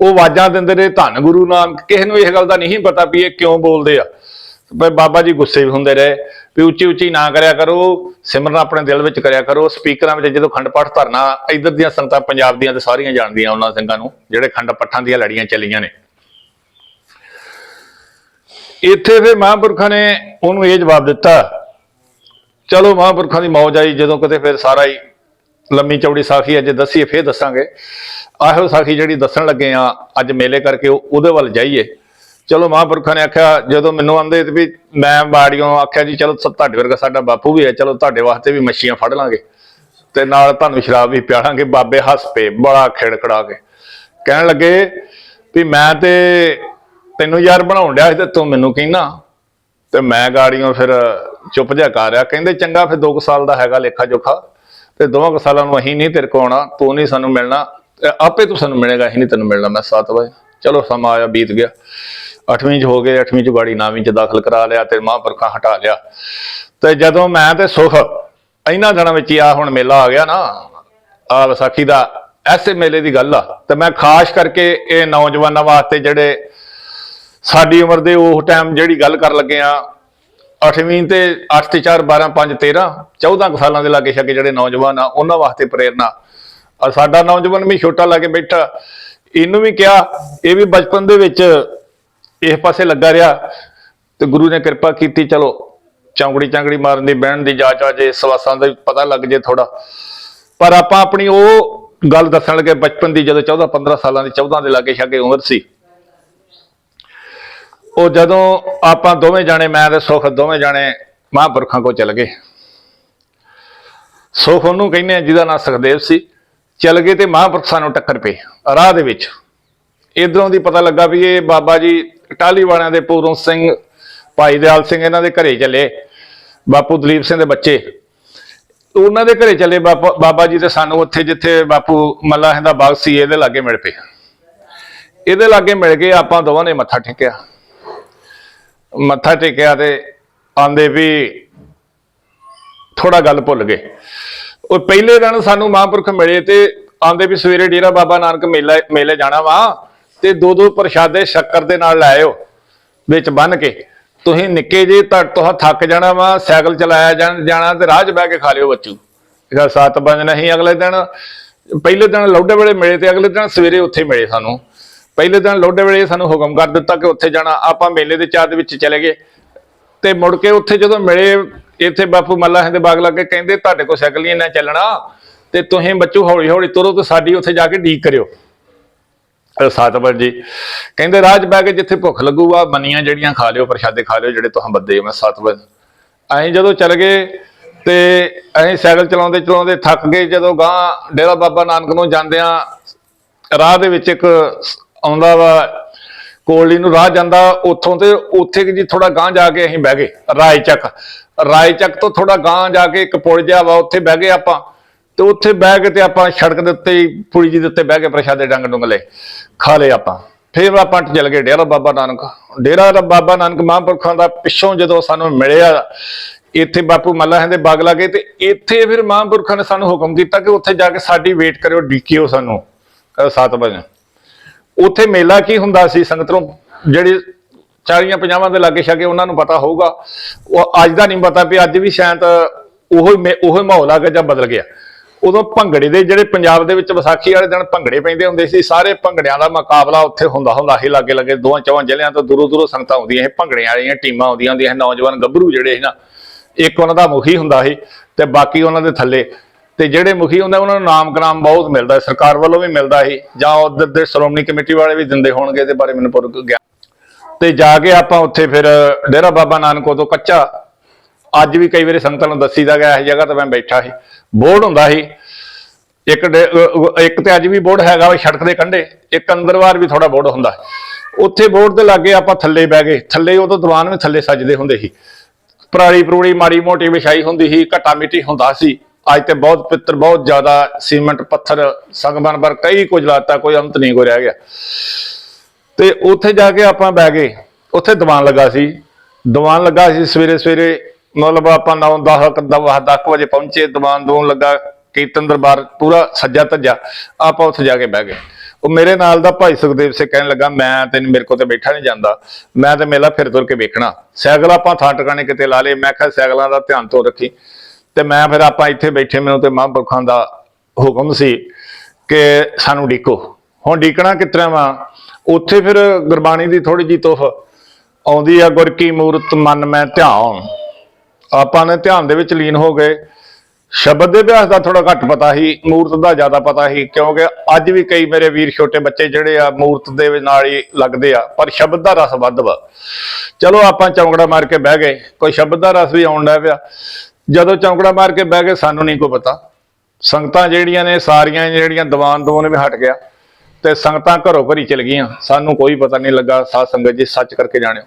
ਉਹ ਆਵਾਜ਼ਾਂ ਦਿੰਦੇ ਰਹੇ ਧੰਨ ਗੁਰੂ ਨਾਨਕ। ਕਿਸੇ ਨੂੰ ਇਸ ਗੱਲ ਦਾ ਨਹੀਂ ਪਤਾ ਵੀ ਇਹ ਕਿਉਂ ਬੋਲਦੇ ਆ। ਪਰ ਬਾਬਾ ਜੀ ਗੁੱਸੇ ਵੀ ਹੁੰਦੇ ਰਹੇ, ਵੀ ਉੱਚੀ ਉੱਚੀ ਨਾ ਕਰਿਆ ਕਰੋ, ਸਿਮਰਨ ਆਪਣੇ ਦਿਲ ਵਿੱਚ ਕਰਿਆ ਕਰੋ, ਸਪੀਕਰਾਂ ਵਿੱਚ ਜਦੋਂ ਖੰਡ ਪਾਠ ਧਰਨਾ, ਇਧਰ ਦੀਆਂ ਸੰਗਤਾਂ ਪੰਜਾਬ ਦੀਆਂ ਤੇ ਸਾਰੀਆਂ ਜਾਣਦੀਆਂ ਉਹਨਾਂ ਸਿੰਘਾਂ ਨੂੰ, ਜਿਹੜੇ ਖੰਡ ਪੱਠਾਂ ਦੀਆਂ ਲੜੀਆਂ ਚੱਲੀਆਂ ਨੇ। ਇੱਥੇ ਫਿਰ ਮਹਾਂਪੁਰਖਾਂ ਨੇ ਉਹਨੂੰ ਇਹ ਜਵਾਬ ਦਿੱਤਾ, ਚਲੋ ਮਹਾਂਪੁਰਖਾਂ ਦੀ ਮੌਜ ਆਈ, ਜਦੋਂ ਕਿਤੇ ਫਿਰ ਸਾਰਾ ਹੀ ਲੰਮੀ ਚੌੜੀ ਸਾਖੀ ਅੱਜ ਦੱਸੀਏ, ਫੇਰ ਦੱਸਾਂਗੇ। ਆਹੋ ਸਾਖੀ ਜਿਹੜੀ ਦੱਸਣ ਲੱਗੇ ਆ, ਅੱਜ ਮੇਲੇ ਕਰਕੇ ਉਹਦੇ ਵੱਲ ਜਾਈਏ। ਚਲੋ ਮਹਾਂਪੁਰਖਾਂ ਨੇ ਆਖਿਆ, ਜਦੋਂ ਮੈਨੂੰ ਆਂਦੇ ਤੇ ਵੀ ਮੈਂ ਬਾੜੀਆਂ ਆਖਿਆ ਜੀ, ਚਲੋ ਤੁਹਾਡੇ ਵਰਗਾ ਸਾਡਾ ਬਾਪੂ ਵੀ ਹੈ, ਚਲੋ ਤੁਹਾਡੇ ਵਾਸਤੇ ਵੀ ਮੱਛੀਆਂ ਫੜ ਲਾਂਗੇ। ਤੇ ਨਾਲ ਤੁਹਾਨੂੰ ਸ਼ਰਾਬ ਵੀ ਪਿਆਲਾਂਗੇ, ਬਾਬੇ ਹੱਸ ਪਏ, ਬੜਾ ਖੇੜ ਖੜਾ ਕੇ। ਕਹਿਣ ਲੱਗੇ ਵੀ ਮੈਂ ਤੇ ਤੈਨੂੰ ਯਾਰ ਬਣਾਉਣ ਡਿਆ ਸੀ ਤੇ ਤੂੰ ਮੈਨੂੰ ਕਹਿਣਾ ਤੇ ਮੈਂ ਗਾੜੀਆਂ ਫਿਰ ਚੁੱਪ ਜਿਹਾ ਕਰ ਰਿਹਾ, ਕਹਿੰਦੇ ਚੰਗਾ ਫਿਰ 2 ਸਾਲ ਦਾ ਹੈਗਾ ਲੇਖਾ ਜੋਖਾ, ਤੇ ਦੋਵਾਂ ਕੁ ਸਾਲਾਂ ਨੂੰ ਅਸੀਂ ਨਹੀਂ ਤੇਰੇ ਕੋਲ ਆਉਣਾ, ਤੂੰ ਨਹੀਂ ਸਾਨੂੰ ਮਿਲਣਾ, ਤੇ ਆਪੇ ਤੂੰ ਸਾਨੂੰ ਮਿਲੇਗਾ, ਅਸੀਂ ਨਹੀਂ ਤੈਨੂੰ ਮਿਲਣਾ, ਮੈਂ 7 ਵਜੇ। ਚਲੋ ਸਮਾਂ ਆਇਆ, ਬੀਤ ਗਿਆ। 8ਵੀਂ ਚ ਹੋ ਗਏ 8ਵੀਂ ਚ ਗਾੜੀ 9ਵੀਂ ਚ ਦਾਖਲ ਕਰਾ ਲਿਆ ਤੇ ਮਹਾਂਪੁਰਖਾਂ ਹਟਾ ਲਿਆ। ਤੇ ਜਦੋਂ ਮੈਂ ਤੇ ਸੁਖ ਇਹਨਾਂ ਦਿਨਾਂ ਵਿੱਚ ਹੀ ਆ ਹੁਣ ਮੇਲਾ ਆ ਗਿਆ ਨਾ ਆ ਵਿਸਾਖੀ ਦਾ, ਐਸੇ ਮੇਲੇ ਦੀ ਗੱਲ ਆ। ਤੇ ਮੈਂ ਖਾਸ ਕਰਕੇ ਇਹ ਨੌਜਵਾਨਾਂ ਵਾਸਤੇ ਜਿਹੜੇ ਸਾਡੀ ਉਮਰ ਦੇ ਉਹ ਟਾਈਮ ਜਿਹੜੀ ਗੱਲ ਕਰ ਲੱਗੇ ਆ 8ਵੀਂ ਤੇ 8 ਤੇ 4 12 5 13 14 ਕੁ ਸਾਲਾਂ ਦੇ ਲਾਗੇ ਛੱਗੇ ਜਿਹੜੇ ਨੌਜਵਾਨ ਆ, ਉਹਨਾਂ ਵਾਸਤੇ ਪ੍ਰੇਰਨਾ ਆ ਸਾਡਾ ਨੌਜਵਾਨ ਵੀ ਛੋਟਾ ਲਾ ਕੇ ਬੈਠਾ। ਇਹਨੂੰ ਵੀ ਕਿਹਾ, ਇਹ ਵੀ ਬਚਪਨ ਦੇ ਵਿੱਚ ਇਸ ਪਾਸੇ ਲੱਗਾ ਰਿਹਾ ਤੇ ਗੁਰੂ ਨੇ ਕਿਰਪਾ ਕੀਤੀ, ਚਲੋ ਚੌਂਕੜੀ ਚਾਂਗੜੀ ਮਾਰਨ ਦੀ, ਬਹਿਣ ਦੀ ਜਾਚ ਆ ਜੇ ਸਵਾਸਾਂ ਦਾ ਪਤਾ ਲੱਗ ਜੇ ਥੋੜਾ ਪਰ ਆਪਾਂ ਆਪਣੀ ਉਹ ਗੱਲ ਦੱਸਣ ਲੱਗੇ, ਬਚਪਨ ਦੀ ਜਦੋਂ 14 15 ਸਾਲਾਂ ਦੀ 14 ਦੇ ਲਾਗੇ ਛਾਗੇ ਉਮਰ ਸੀ। ਉਹ ਜਦੋਂ ਆਪਾਂ ਦੋਵੇਂ ਜਾਣੇ, ਮੈਂ ਤੇ ਸੁਖ, ਦੋਵੇਂ ਜਾਣੇ ਮਹਾਂਪੁਰਖਾਂ ਕੋ ਚਲ ਗਏ। ਸੁਖ ਉਹਨੂੰ ਕਹਿੰਦੇ ਆ, ਜਿਹਦਾ ਨਾਮ ਸੁਖਦੇਵ ਸੀ। ਚਲ ਗਏ ਤੇ ਮਹਾਂਪੁਰਖ ਸਾਨੂੰ ਟੱਕਰ ਪਏ, ਰਾਹ ਦੇ ਵਿੱਚ। ਇਧਰੋਂ ਦੀ ਪਤਾ ਲੱਗਾ ਵੀ ਇਹ ਬਾਬਾ ਜੀ ਟਾਲੀ ਵਾਲਿਆਂ ਦੇ ਪੂਰਨ ਸਿੰਘ, ਭਾਈ ਦਿਆਲ ਸਿੰਘ ਇਹਨਾਂ ਦੇ ਘਰੇ ਚੱਲੇ, ਬਾਪੂ ਦਲੀਪ ਸਿੰਘ ਦੇ ਬੱਚੇ। ਉਹਨਾਂ ਦੇ ਘਰੇ ਚੱਲੇ ਬਾਬਾ ਬਾਬਾ ਜੀ ਤੇ ਸਾਨੂੰ ਉੱਥੇ ਜਿੱਥੇ ਬਾਪੂ ਮੱਲਾ ਦਾ ਬਾਗ ਸੀ, ਇਹਦੇ ਲਾਗੇ ਮਿਲ ਪਏ। ਇਹਦੇ ਲਾਗੇ ਮਿਲ ਗਏ ਆਪਾਂ ਦੋਵਾਂ ਨੇ ਮੱਥਾ ਟੇਕਿਆ। ਮੱਥਾ ਟੇਕਿਆ ਤੇ ਆਂਦੇ ਵੀ ਥੋੜਾ ਗੱਲ ਭੁੱਲ ਗਏ। ਉਹ ਪਹਿਲੇ ਦਿਨ ਸਾਨੂੰ ਮਹਾਂਪੁਰਖ ਮਿਲੇ ਤੇ ਆਂਦੇ ਵੀ ਸਵੇਰੇ ਡੇਰਾ ਬਾਬਾ ਨਾਨਕ ਮੇਲਾ, ਮੇਲੇ ਜਾਣਾ ਵਾ। ਤੇ ਦੋ ਦੋ ਪ੍ਰਸ਼ਾਦੇ ਸ਼ੱਕਰ ਦੇ ਨਾਲ ਲਾਇਓ ਵਿੱਚ ਬੰਨ ਕੇ। ਤੁਸੀਂ ਨਿੱਕੇ ਜੇ ਤਾਂ ਤੁਹਾਂ ਥੱਕ ਜਾਣਾ ਵਾ, ਸਾਈਕਲ ਚਲਾਇਆ ਜਾਣਾ ਤੇ ਰਾਹ 'ਚ ਬਹਿ ਕੇ ਖਾ ਲਿਓ ਬੱਚੂ। ਇਹਦਾ 7 ਵਜੇ ਨਹੀਂ, ਅਗਲੇ ਦਿਨ, ਪਹਿਲੇ ਦਿਨ ਲੋਡੇ ਵੇਲੇ ਮਿਲੇ ਤੇ ਅਗਲੇ ਦਿਨ ਸਵੇਰੇ ਉੱਥੇ ਮਿਲੇ ਸਾਨੂੰ। ਪਹਿਲੇ ਦਿਨ ਲੋਡੇ ਵੇਲੇ ਸਾਨੂੰ ਹੁਕਮ ਕਰ ਦਿੱਤਾ ਕਿ ਉੱਥੇ ਜਾਣਾ, ਆਪਾਂ ਮੇਲੇ ਦੇ ਚਾਹ ਦੇ ਵਿੱਚ ਚਲੇ ਗਏ। ਤੇ ਮੁੜ ਕੇ ਉੱਥੇ ਜਦੋਂ ਮਿਲੇ, ਇੱਥੇ ਬਾਪੂ ਮੱਲਾ ਦੇ ਬਾਗ ਲੱਗੇ ਕਹਿੰਦੇ, ਤੁਹਾਡੇ ਕੋਲ ਸਾਈਕਲ ਨਹੀਂ, ਇੰਨਾ ਚੱਲਣਾ। ਤੇ ਤੁਸੀਂ ਬੱਚੂ ਹੌਲੀ ਹੌਲੀ ਤੁਰੋ ਤੇ ਸਾਡੀ ਉੱਥੇ ਜਾ ਕੇ ਡੀਕ ਕਰਿਓ। ਅਹ ਸੱਤ ਵਜੇ ਕਹਿੰਦੇ, ਰਾਜ ਬਹਿ ਕੇ ਜਿੱਥੇ ਭੁੱਖ ਲੱਗੂਗਾ, ਮੰਨੀਆਂ ਜਿਹੜੀਆਂ ਖਾ ਲਿਓ, ਪ੍ਰਸ਼ਾਦੇ ਖਾ ਲਿਓ, ਜਿਹੜੇ ਤੁਸੀਂ ਬੱਦੇ ਹੋ ਮੈਂ 7 ਵਜੇ। ਅਸੀਂ ਜਦੋਂ ਚੱਲ ਗਏ ਤੇ ਅਸੀਂ ਸਾਈਕਲ ਚਲਾਉਂਦੇ ਚਲਾਉਂਦੇ ਥੱਕ ਗਏ। ਜਦੋਂ ਗਾਂ ਡੇਰਾ ਬਾਬਾ ਨਾਨਕ ਨੂੰ ਜਾਂਦਿਆਂ ਰਾਹ ਦੇ ਵਿੱਚ ਇੱਕ ਆਉਂਦਾ ਵਾ, ਕੋਲੀ ਨੂੰ ਰਾਹ ਜਾਂਦਾ ਉੱਥੋਂ ਤੇ ਉੱਥੇ ਜੀ ਥੋੜਾ ਗਾਂ ਜਾ ਕੇ ਅਸੀਂ ਬਹਿ ਗਏ ਰਾਏ ਚੱਕ ਰਾਏ ਚੱਕ ਤੋਂ ਥੋੜਾ ਗਾਂ ਜਾ ਕੇ ਇੱਕ ਪੁਲ ਜਿਹਾ ਵਾ, ਉੱਥੇ ਬਹਿ ਗਏ ਆਪਾਂ। ਤੇ ਉੱਥੇ ਬਹਿ ਕੇ ਤੇ ਆਪਾਂ ਸੜਕ ਦੇ ਉੱਤੇ ਹੀ, ਪੁਲੀ ਜੀ ਦੇ ਉੱਤੇ ਬਹਿ ਕੇ ਪ੍ਰਸ਼ਾਦੇ ਡੰਗ ਡੁੰਗ ਲਏ, ਖਾ ਲਏ ਆਪਾਂ। ਫਿਰ ਆਪਾਂ ਚੱਲ ਗਏ, ਡੇਰਾ ਬਾਬਾ ਨਾਨਕ। ਡੇਰਾ ਦਾ ਬਾਬਾ ਨਾਨਕ ਮਹਾਂਪੁਰਖਾਂ ਦਾ ਪਿੱਛੋਂ ਜਦੋਂ ਸਾਨੂੰ ਮਿਲਿਆ, ਇੱਥੇ ਬਾਪੂ ਮੱਲਾ ਦੇ ਬਾਗ ਲਾਗੇ ਤੇ ਇੱਥੇ ਫਿਰ ਮਹਾਂਪੁਰਖਾਂ ਨੇ ਸਾਨੂੰ ਹੁਕਮ ਕੀਤਾ ਕਿ ਉੱਥੇ ਜਾ ਕੇ ਸਾਡੀ ਵੇਟ ਕਰਿਓ, ਡੀਕਿਓ ਸਾਨੂੰ 7 ਵਜੇ। ਉੱਥੇ ਮੇਲਾ ਕੀ ਹੁੰਦਾ ਸੀ ਸੰਗਤ ਨੂੰ ਜਿਹੜੀ 40 50 ਦੇ ਲਾਗੇ ਛਾਗੇ ਉਹਨਾਂ ਨੂੰ ਪਤਾ ਹੋਊਗਾ। ਉਹ ਅੱਜ ਦਾ ਨਹੀਂ ਪਤਾ ਵੀ ਅੱਜ ਵੀ ਸ਼ਾਇਦ ਉਹੋ ਹੀ ਉਹੋ ਮਾਹੌਲ ਆ ਗਿਆ ਜਾਂ ਬਦਲ ਗਿਆ। ਉਦੋਂ ਭੰਗੜੇ ਦੇ ਜਿਹੜੇ ਪੰਜਾਬ ਦੇ ਵਿੱਚ ਵਿਸਾਖੀ ਵਾਲੇ ਦਿਨ ਭੰਗੜੇ ਪੈਂਦੇ ਹੁੰਦੇ ਸੀ, ਸਾਰੇ ਭੰਗੜਿਆਂ ਦਾ ਮੁਕਾਬਲਾ ਉੱਥੇ ਹੁੰਦਾ ਹੁੰਦਾ ਸੀ, ਲਾਗੇ ਲਾਗੇ ਦੋਵਾਂ ਚੌਵਾਂ ਜ਼ਿਲ੍ਹਿਆਂ ਤੋਂ ਦੂਰੋਂ ਦੂਰੋਂ ਸੰਗਤਾਂ ਆਉਂਦੀਆਂ ਸੀ, ਭੰਗੜਿਆਂ ਵਾਲੀਆਂ ਟੀਮਾਂ ਆਉਂਦੀਆਂ ਹੁੰਦੀਆਂ ਨੌਜਵਾਨ ਗੱਭਰੂ ਜਿਹੜੇ ਸੀ ਨਾ, ਇੱਕ ਉਹਨਾਂ ਦਾ ਮੁਖੀ ਹੁੰਦਾ ਸੀ ਤੇ ਬਾਕੀ ਉਹਨਾਂ ਦੇ ਥੱਲੇ ਤੇ ਜਿਹੜੇ ਮੁਖੀ ਹੁੰਦਾ ਉਹਨਾਂ ਨੂੰ ਨਾਮ ਕਨਾਮ ਬਹੁਤ ਮਿਲਦਾ ਸਰਕਾਰ ਵੱਲੋਂ ਵੀ ਮਿਲਦਾ ਸੀ ਜਾਂ ਉਧਰ ਦੇ ਸ਼੍ਰੋਮਣੀ ਕਮੇਟੀ ਵਾਲੇ ਵੀ ਦਿੰਦੇ ਹੋਣਗੇ ਇਹਦੇ ਬਾਰੇ ਮੈਨੂੰ ਪੁਰ ਗਿਆ ਤੇ ਜਾ ਕੇ ਆਪਾਂ ਉੱਥੇ ਫਿਰ ਡੇਰਾ ਬਾਬਾ ਨਾਨਕ ਉਦੋਂ ਕੱਚਾ, ਅੱਜ ਵੀ ਕਈ ਵਾਰੀ ਸੰਗਤਾਂ ਨੂੰ ਦੱਸੀਦਾ ਗਿਆ ਇਹ ਜਗ੍ਹਾ ਤੇ ਮੈਂ ਬੈਠਾ ਸੀ। ਬੋਰਡ ਹੁੰਦਾ ਸੀ। ਇੱਕ ਇੱਕ ਤੇ ਅੱਜ ਵੀ ਬੋਰਡ ਹੈਗਾ ਸੜਕ ਦੇ ਕੰਢੇ, ਇੱਕ ਅੰਦਰਵਾਰ ਵੀ ਥੋੜਾ ਬੋਰਡ ਹੁੰਦਾ। ਉੱਥੇ ਬੋਰਡ ਦੇ ਲਾਗੇ ਆਪਾਂ ਥੱਲੇ ਬਹਿ ਗਏ। ਥੱਲੇ ਉਦੋਂ ਦੀਵਾਨ ਵੀ ਥੱਲੇ ਸੱਜਦੇ ਹੁੰਦੇ ਸੀ। ਪਰਾਲੀ ਪਰੂੜੀ ਮਾੜੀ ਮੋਟੀ ਵਿਛਾਈ ਹੁੰਦੀ ਸੀ, ਘਟਾ ਮਿੱਟੀ ਹੁੰਦਾ ਸੀ। ਅੱਜ ਤੇ ਬਹੁਤ ਪਿੱਤਰ, ਬਹੁਤ ਜ਼ਿਆਦਾ ਸੀਮੈਂਟ, ਪੱਥਰ, ਸੰਗਮਨ ਪਰ ਕਈ ਕੁਝ ਲਾਤਾ, ਕੋਈ ਅੰਤ ਨਹੀਂ, ਕੋਈ ਰਹਿ ਗਿਆ। ਤੇ ਉੱਥੇ ਜਾ ਕੇ ਆਪਾਂ ਬਹਿ ਗਏ। ਉੱਥੇ ਦੀਵਾਨ ਲੱਗਾ ਸੀ। ਦੀਵਾਨ ਲੱਗਾ ਸੀ ਸਵੇਰੇ ਸਵੇਰੇ ਮਤਲਬ ਆਪਾਂ 9 10 10 ਵਜੇ ਪਹੁੰਚੇ, ਦੀਵਾਨ ਦੂਨ ਲੱਗਾ, ਕੀਰਤਨ ਦਰਬਾਰ ਪੂਰਾ ਸੱਜਾ ਧੱਜਾ, ਆਪਾਂ ਉੱਥੇ ਜਾ ਕੇ ਬਹਿ ਗਏ। ਉਹ ਮੇਰੇ ਨਾਲ ਦਾ ਭਾਈ ਸੁਖਦੇਵ ਸਿੰਘ ਕਹਿਣ ਲੱਗਾ, ਮੈਂ ਤੈਨੂੰ ਮੇਰੇ ਕੋਲ ਤੇ ਬੈਠਾ ਨਹੀਂ ਜਾਂਦਾ। ਮੈਂ ਤੇ ਮੇਲਾ ਫਿਰ ਤੁਰ ਕੇ ਵੇਖਣਾ। ਸਾਈਕਲ ਆਪਾਂ ਥਾਂ ਟਿਕਾਣੇ ਕਿਤੇ ਲਾ ਲਏ, ਮੈਂ ਕਿਹਾ ਸਾਈਕਲਾਂ ਦਾ ਧਿਆਨ ਤੋਂ ਰੱਖੀ। ਤੇ ਮੈਂ ਫਿਰ ਆਪਾਂ ਇੱਥੇ ਬੈਠੇ, ਮੈਨੂੰ ਤੇ ਮਹਾਂਪੁਰਖਾਂ ਦਾ ਹੁਕਮ ਸੀ ਕਿ ਸਾਨੂੰ ਡੀਕੋ। ਹੁਣ ਡੀਕਣਾ ਕਿਤਨਾ ਵਾ? ਉੱਥੇ ਫਿਰ ਗੁਰਬਾਣੀ ਦੀ ਥੋੜੀ ਜੀ ਤੋਹ ਆਉਂਦੀ ਆ, ਗੁਰ ਕੀ ਮੂਰਤ ਮਨ ਮੈਂ ਧਿਆਨ ਆਪਾਂ ਨੇ ਧਿਆਨ ਦੇ ਵਿੱਚ ਲੀਨ ਹੋ ਗਏ। ਸ਼ਬਦ ਦੇ ਅਭਿਆਸ ਦਾ ਥੋੜਾ ਘੱਟ ਪਤਾ ਸੀ, ਮੂਰਤ ਦਾ ਜ਼ਿਆਦਾ ਪਤਾ ਸੀ, ਕਿਉਂਕਿ ਅੱਜ ਵੀ ਕਈ ਮੇਰੇ ਵੀਰ ਛੋਟੇ ਬੱਚੇ ਜਿਹੜੇ ਆ, ਮੂਰਤ ਦੇ ਨਾਲ ਹੀ ਲੱਗਦੇ ਆ, ਪਰ ਸ਼ਬਦ ਦਾ ਰਸ ਵੱਧ ਵਾ। ਚਲੋ ਆਪਾਂ ਚੌਂਕੜਾ ਮਾਰ ਕੇ ਬਹਿ ਗਏ, ਕੋਈ ਸ਼ਬਦ ਦਾ ਰਸ ਵੀ ਆਉਣ ਲੱਗ ਪਿਆ। ਜਦੋਂ ਚੌਂਕੜਾ ਮਾਰ ਕੇ ਬਹਿ ਗਏ, ਸਾਨੂੰ ਨਹੀਂ ਕੋਈ ਪਤਾ। ਸੰਗਤਾਂ ਜਿਹੜੀਆਂ ਨੇ, ਸਾਰੀਆਂ ਜਿਹੜੀਆਂ ਦੀਵਾਨ ਦੂਨ ਵੀ ਹਟ ਗਿਆ। ਤੇ ਸੰਗਤਾਂ ਘਰੋਂ ਘਰੀ ਚਲ ਗਈਆਂ। ਸਾਨੂੰ ਕੋਈ ਪਤਾ ਨਹੀਂ ਲੱਗਾ ਸਾਧ ਸੰਗਤ ਜੀ ਸੱਚ ਕਰਕੇ ਜਾਣਿਓ।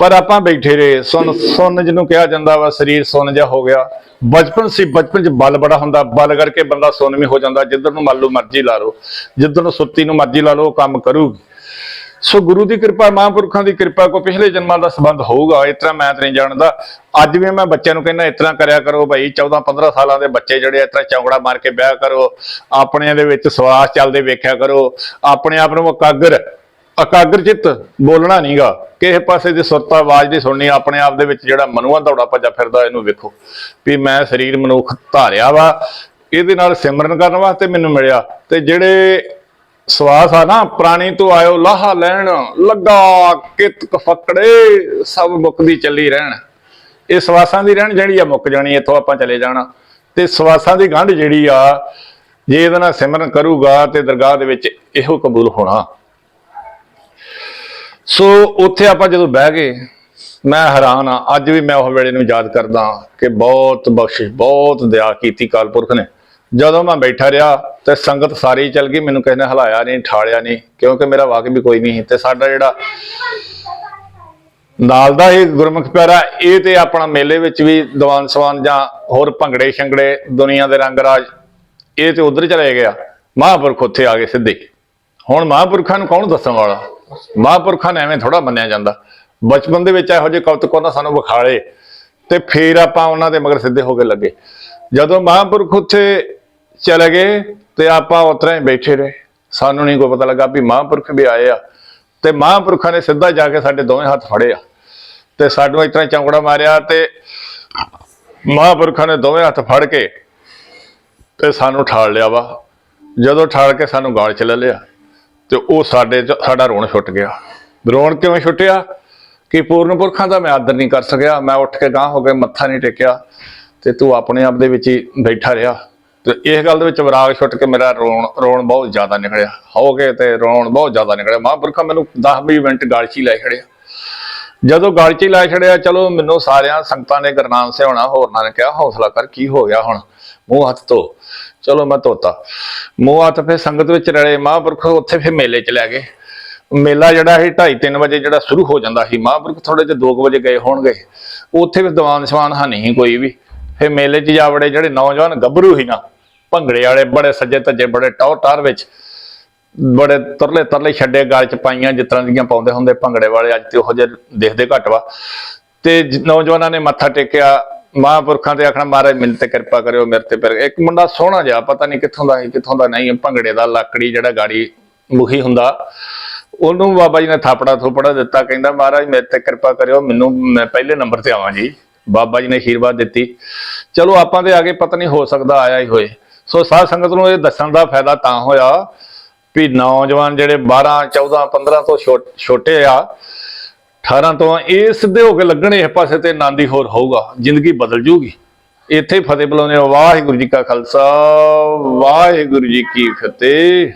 ਪਰ ਆਪਾਂ ਬੈਠੇ ਰਹੇ। ਸੁਣ ਸੁਣ ਜਿਹਨੂੰ ਕਿਹਾ ਜਾਂਦਾ ਵਾ, ਸਰੀਰ ਸੁਣ ਜਿਹਾ ਹੋ ਗਿਆ। ਬਚਪਨ ਸੀ, ਬਚਪਨ ਚ ਬਲ ਬੜਾ ਹੁੰਦਾ। ਬਲ ਕਰਕੇ ਬੰਦਾ ਸੁਣ ਵੀ ਹੋ ਜਾਂਦਾ। ਜਿੱਧਰ ਨੂੰ ਮੰਨ ਲਓ ਮਰਜ਼ੀ ਲਾ ਲਓ। ਜਿੱਧਰ ਨੂੰ ਸੁੱਤੀ ਨੂੰ ਮਰਜ਼ੀ ਲਾ ਲਓ, ਉਹ ਕੰਮ ਕਰੂਗੀ। ਸੋ ਗੁਰੂ ਦੀ ਕਿਰਪਾ, ਮਹਾਂਪੁਰਖਾਂ ਦੀ ਕਿਰਪਾ ਕੋ ਪਿਛਲੇ ਜਨਮਾਂ ਦਾ ਸੰਬੰਧ ਹੋਊਗਾ, ਇਸ ਤਰ੍ਹਾਂ ਮੈਂ ਤਾਂ ਨਹੀਂ ਜਾਣਦਾ। ਅੱਜ ਵੀ ਮੈਂ ਬੱਚਿਆਂ ਨੂੰ ਕਹਿੰਦਾ, ਇਸ ਤਰ੍ਹਾਂ ਕਰਿਆ ਕਰੋ ਭਾਈ 14 15 ਸਾਲਾਂ ਦੇ ਬੱਚੇ ਜਿਹੜੇ ਇਸ ਤਰ੍ਹਾਂ ਚੌਂਕੜਾ ਮਾਰ ਕੇ ਵਿਆਹ ਕਰੋ, ਆਪਣਿਆਂ ਦੇ ਵਿੱਚ ਸਵਾਸ ਚੱਲਦੇ ਵੇਖਿਆ ਕਰੋ, ਆਪਣੇ ਆਪ ਨੂੰ ਇਕਾਗਰ ਇਕਾਗਰ ਚਿੱਤ ਬੋਲਣਾ ਨਹੀਂਗਾ ਕਿਸੇ ਪਾਸੇ ਦੀ ਸੁਰਤਾ, ਆਵਾਜ਼ ਨਹੀਂ ਸੁਣਨੀ, ਆਪਣੇ ਆਪ ਦੇ ਵਿੱਚ ਜਿਹੜਾ ਮਨੂਆ ਦੌੜਾ ਭੱਜਾ ਫਿਰਦਾ, ਇਹਨੂੰ ਵੇਖੋ ਵੀ ਮੈਂ ਸਰੀਰ ਮਨੁੱਖ ਧਾਰਿਆ ਵਾ, ਇਹਦੇ ਨਾਲ ਸਿਮਰਨ ਕਰਨ ਵਾਸਤੇ ਮੈਨੂੰ ਮਿਲਿਆ। ਤੇ ਜਿਹੜੇ ਸਵਾਸ ਆ ਨਾ, ਪ੍ਰਾਣੀ ਤੋਂ ਆਇਓ, ਲਾਹਾ ਲੈਣ, ਲੱਗਾ ਕਿਤ ਫਕੜੇ, ਸਭ ਮੁੱਕਦੀ ਚੱਲੀ ਰਹਿਣ। ਇਹ ਸਵਾਸਾਂ ਦੀ ਰਹਿਣ ਜਿਹੜੀ ਆ, ਮੁੱਕ ਜਾਣੀ, ਇੱਥੋਂ ਆਪਾਂ ਚਲੇ ਜਾਣਾ। ਤੇ ਸਵਾਸਾਂ ਦੀ ਗੰਢ ਜਿਹੜੀ ਆ, ਜੇ ਇਹਦੇ ਨਾਲ ਸਿਮਰਨ ਕਰੂਗਾ ਤੇ ਦਰਗਾਹ ਦੇ ਵਿੱਚ ਇਹੋ ਕਬੂਲ ਹੋਣਾ। ਸੋ ਉੱਥੇ ਆਪਾਂ ਜਦੋਂ ਬਹਿ ਗਏ, ਮੈਂ ਹੈਰਾਨ ਆ, ਅੱਜ ਵੀ ਮੈਂ ਉਹ ਵੇਲੇ ਨੂੰ ਯਾਦ ਕਰਦਾ ਕਿ ਬਹੁਤ ਬਖਸ਼ਿਸ਼, ਬਹੁਤ ਦਇਆ ਕੀਤੀ ਕਾਲਪੁਰਖ ਨੇ। ਜਦੋਂ ਮੈਂ ਬੈਠਾ ਰਿਹਾ ਤੇ ਸੰਗਤ ਸਾਰੀ ਚੱਲ ਗਈ, ਮੈਨੂੰ ਕਿਸੇ ਨੇ ਹਲਾਇਆ ਨਹੀਂ, ਠਾਲਿਆ ਨਹੀਂ, ਕਿਉਂਕਿ ਮੇਰਾ ਵਾਕ ਵੀ ਕੋਈ ਨਹੀਂ ਸੀ ਤੇ ਸਾਡਾ ਜਿਹੜਾ ਨਾਲ ਦਾ ਇਹ ਗੁਰਮੁਖ ਪਿਆਰਾ, ਇਹ ਤੇ ਆਪਣਾ ਮੇਲੇ ਵਿੱਚ ਵੀ ਦੀਵਾਨ ਸਵਾਨ ਜਾਂ ਹੋਰ ਭੰਗੜੇ ਸ਼ੰਗੜੇ, ਦੁਨੀਆ ਦੇ ਰੰਗ ਰਾਜ ਇਹ ਤੇ ਉਧਰ ਚਲੇ ਗਿਆ। ਮਹਾਂਪੁਰਖ ਉੱਥੇ ਆ ਗਏ ਸਿੱਧੇ। ਹੁਣ ਮਹਾਂਪੁਰਖਾਂ ਨੂੰ ਕੌਣ ਦੱਸਣ ਵਾਲਾ? ਮਹਾਂਪੁਰਖਾਂ ਨੇ ਐਵੇਂ ਥੋੜਾ ਮੰਨਿਆ ਜਾਂਦਾ। ਬਚਪਨ ਦੇ ਵਿੱਚ ਇਹੋ ਜਿਹੇ ਕੌਤਕ ਉਹਨਾਂ ਸਾਨੂੰ ਵਿਖਾਲੇ ਤੇ ਫੇਰ ਆਪਾਂ ਉਹਨਾਂ ਦੇ ਮਗਰ ਸਿੱਧੇ ਹੋ ਕੇ ਲੱਗੇ। ਜਦੋਂ ਮਹਾਂਪੁਰਖ ਉੱਥੇ ਚਲੇ ਗਏ ਤੇ ਆਪਾਂ ਉਤਰੇ ਹੀ ਬੈਠੇ ਰਹੇ। ਸਾਨੂੰ ਨਹੀਂ ਕੋਈ ਪਤਾ ਲੱਗਾ ਵੀ ਮਹਾਂਪੁਰਖ ਵੀ ਆਏ ਆ। ਤੇ ਮਹਾਂਪੁਰਖਾਂ ਨੇ ਸਿੱਧਾ ਜਾ ਕੇ ਸਾਡੇ ਦੋਵੇਂ ਹੱਥ ਫੜੇ ਆ। ਤੇ ਸਾਨੂੰ ਇਸ ਚੌਂਕੜਾ ਮਾਰਿਆ ਤੇ ਮਹਾਂਪੁਰਖਾਂ ਨੇ ਦੋਵੇਂ ਹੱਥ ਫੜ ਕੇ ਤੇ ਸਾਨੂੰ ਠਾਲ ਲਿਆ ਵਾ। ਜਦੋਂ ਠਾਲ ਕੇ ਸਾਨੂੰ ਗਾਲ ਚ ਲੈ ਲਿਆ ਤੇ ਉਹ ਸਾਡੇ ਚ- ਸਾਡਾ ਰੋਣ ਛੁੱਟ ਗਿਆ। ਰੋਣ ਕਿਵੇਂ ਛੁੱਟਿਆ? ਕਿ ਪੂਰਨ ਪੁਰਖਾਂ ਦਾ ਮੈਂ ਆਦਰ ਨਹੀਂ ਕਰ ਸਕਿਆ। ਮੈਂ ਉੱਠ ਕੇ ਗਾਂ ਹੋ ਕੇ ਮੱਥਾ ਨਹੀਂ ਟੇਕਿਆ ਤੇ ਤੂੰ ਆਪਣੇ ਆਪ ਦੇ ਵਿੱਚ ਹੀ ਬੈਠਾ ਰਿਹਾ। ਤੇ ਇਸ ਗੱਲ ਦੇ ਵਿੱਚ ਵਿਰਾਗ ਛੁੱਟ ਕੇ ਮੇਰਾ ਰੋਣ ਰੋਣ ਬਹੁਤ ਜ਼ਿਆਦਾ ਨਿਕਲਿਆ। ਹੋ ਕੇ ਤੇ ਰੋਣ ਬਹੁਤ ਜ਼ਿਆਦਾ ਨਿਕਲਿਆ। ਮਹਾਂਪੁਰਖਾਂ ਮੈਨੂੰ 10-20 ਮਿੰਟ ਗਾਲਚੀ ਲੈ ਖੜਿਆ ਜਦੋਂ ਗਾਲਚੀ ਲੈ ਛੜਿਆ ਚਲੋ ਮੈਨੂੰ ਸਾਰਿਆਂ ਸੰਗਤਾਂ ਨੇ ਗੁਰਨਾਮ ਸਿਆਉਣਾ ਹੋਰਨਾਂ ਨੇ ਕਿਹਾ, ਹੌਸਲਾ ਕਰ, ਕੀ ਹੋ ਗਿਆ ਹੁਣ? ਮੂੰਹ ਹੱਥ ਧੋ। ਚਲੋ ਮੈਂ ਧੋਤਾ। ਮੂੰਹ ਹੱਥ ਫਿਰ ਸੰਗਤ ਵਿੱਚ ਰਲੇ। ਮਹਾਂਪੁਰਖ ਉੱਥੇ ਫਿਰ ਮੇਲੇ 'ਚ ਲੈ ਗਏ। ਮੇਲਾ ਜਿਹੜਾ ਸੀ 2:30 ਵਜੇ ਜਿਹੜਾ ਸ਼ੁਰੂ ਹੋ ਜਾਂਦਾ ਸੀ। ਮਹਾਂਪੁਰਖ ਥੋੜੇ ਜਿਹਾ 2 ਵਜੇ ਗਏ ਹੋਣਗੇ। ਉੱਥੇ ਵੀ ਦੀਵਾਨ ਸਵਾਨ ਹੈ ਨਹੀਂ ਕੋਈ ਵੀ। ਫਿਰ ਮੇਲੇ 'ਚ ਜਾ ਵੜੇ ਜਿਹੜੇ ਨੌਜਵਾਨ ਗੱਭਰੂ ਸੀ ਨਾ ਭੰਗੜੇ ਵਾਲੇ ਬੜੇ ਸੱਜੇ ਧੱਜੇ, ਬੜੇ ਟੌਰ ਟਾਰ ਵਿੱਚ, ਬੜੇ ਤਰਲੇ ਤਰਲੇ ਛੱਡੇ ਗਾਲ ਚ ਪਾਈਆਂ, ਜਿਸ ਤਰ੍ਹਾਂ ਦੀਆਂ ਪਾਉਂਦੇ ਹੁੰਦੇ ਭੰਗੜੇ ਵਾਲੇ, ਅੱਜ ਤੇ ਉਹੋ ਜਿਹੇ ਦੇਖਦੇ ਘੱਟ ਵਾ। ਤੇ ਨੌਜਵਾਨਾਂ ਨੇ ਮੱਥਾ ਟੇਕਿਆ, ਮਹਾਂਪੁਰਖਾਂ ਤੇ ਆਖਣਾ, ਮਹਾਰਾਜ, ਮੈਨੂੰ ਤੇ ਕਿਰਪਾ ਕਰਿਓ, ਮੇਰੇ ਤੇ ਫਿਰ ਇੱਕ ਮੁੰਡਾ ਸੋਹਣਾ ਜਿਹਾ, ਪਤਾ ਨਹੀਂ ਕਿੱਥੋਂ ਦਾ ਸੀ, ਕਿੱਥੋਂ ਦਾ ਨਹੀਂ, ਭੰਗੜੇ ਦਾ ਲਾਕੜੀ ਜਿਹੜਾ ਗਾੜੀ ਮੁਖੀ ਹੁੰਦਾ। ਉਹਨੂੰ ਬਾਬਾ ਜੀ ਨੇ ਥਾਪੜਾ ਥੋਪੜਾ ਦਿੱਤਾ, ਕਹਿੰਦਾ, ਮਹਾਰਾਜ, ਮੇਰੇ ਤੇ ਕਿਰਪਾ ਕਰਿਓ, ਮੈਨੂੰ, ਮੈਂ ਪਹਿਲੇ ਨੰਬਰ ਤੇ ਆਵਾਂ ਜੀ। ਬਾਬਾ ਜੀ ਨੇ ਆਸ਼ੀਰਵਾਦ ਦਿੱਤੀ। ਚਲੋ, ਆਪਾਂ ਦੇ ਆਗੇ ਪਤਾ ਨਹੀਂ ਹੋ ਸਕਦਾ, ਆਇਆ ਹੀ ਹੋਏ। ਸੋ ਸਾਧ ਸੰਗਤ ਨੂੰ ਇਹ ਦੱਸਣ ਦਾ ਫਾਇਦਾ ਤਾਂ ਹੋਇਆ ਵੀ ਨੌਜਵਾਨ ਜਿਹੜੇ 12 14 15 ਤੋਂ ਛੋ- ਛੋਟੇ ਆ 18 ਤੋਂ ਇਹ ਸਿੱਧੇ ਹੋ ਕੇ ਲੱਗਣੇ ਇਸ ਪਾਸੇ ਤੇ ਨਾਂਦੀ ਹੋਰ ਹੋਊਗਾ, ਜ਼ਿੰਦਗੀ ਬਦਲ ਜੂਗੀ ਇੱਥੇ ਫਤਿਹ ਬੁਲਾਉਂਦੇ ਆ, ਵਾਹਿਗੁਰੂ ਜੀ ਕਾ ਖਾਲਸਾ, ਵਾਹਿਗੁਰੂ ਜੀ ਕੀ ਫਤਿਹ।